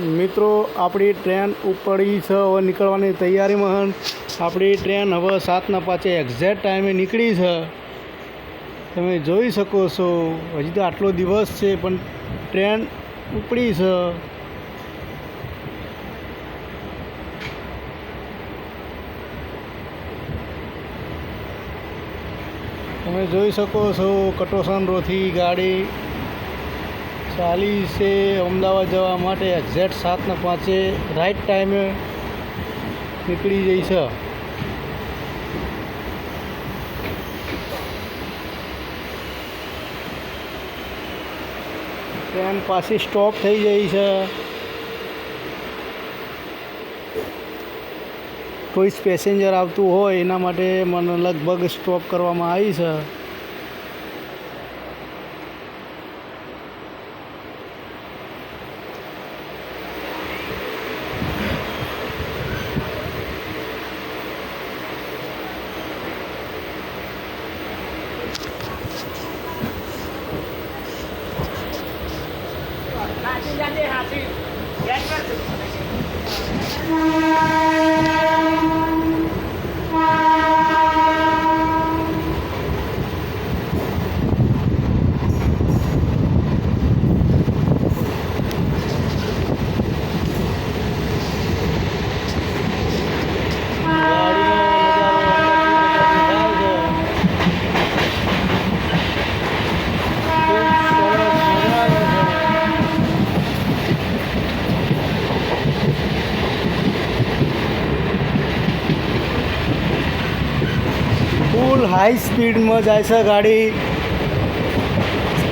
મિત્રો, આપણી ટ્રેન ઉપડી છે. હવે નીકળવાની તૈયારીમાં આપણી ટ્રેન હવે સાતના પાંચે એક્ઝેક્ટ ટાઈમે નીકળી છે. તમે જોઈ શકો છો, હજી તો આટલો દિવસ છે, પણ ટ્રેન ઉપડી છે. તમે જોઈ શકો છો કટોસન રોથી ગાડી ચાલી છે અમદાવાદ જવા માટે એક્ઝેક્ટ સાતને પાંચે રાઈટ ટાઈમે નીકળી જઈ છે. ટ્રેન પાછી સ્ટોપ થઈ ગઈ છે. કોઈ પેસેન્જર આવતું હોય એના માટે મને લગભગ સ્ટોપ કરવામાં આવી છે. 现在下去，原告。ફૂલ હાઈ સ્પીડમાં જાય છે ગાડી.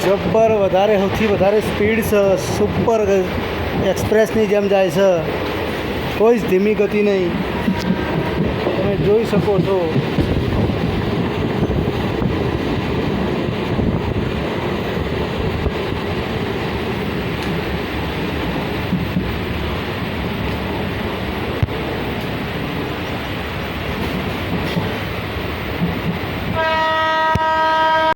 જબ્બર વધારે, સૌથી વધારે સ્પીડ છે. સુપર એક્સપ્રેસની જેમ જાય છે. કોઈ જ ધીમી ગતિ નહીં. તમે જોઈ શકો છો.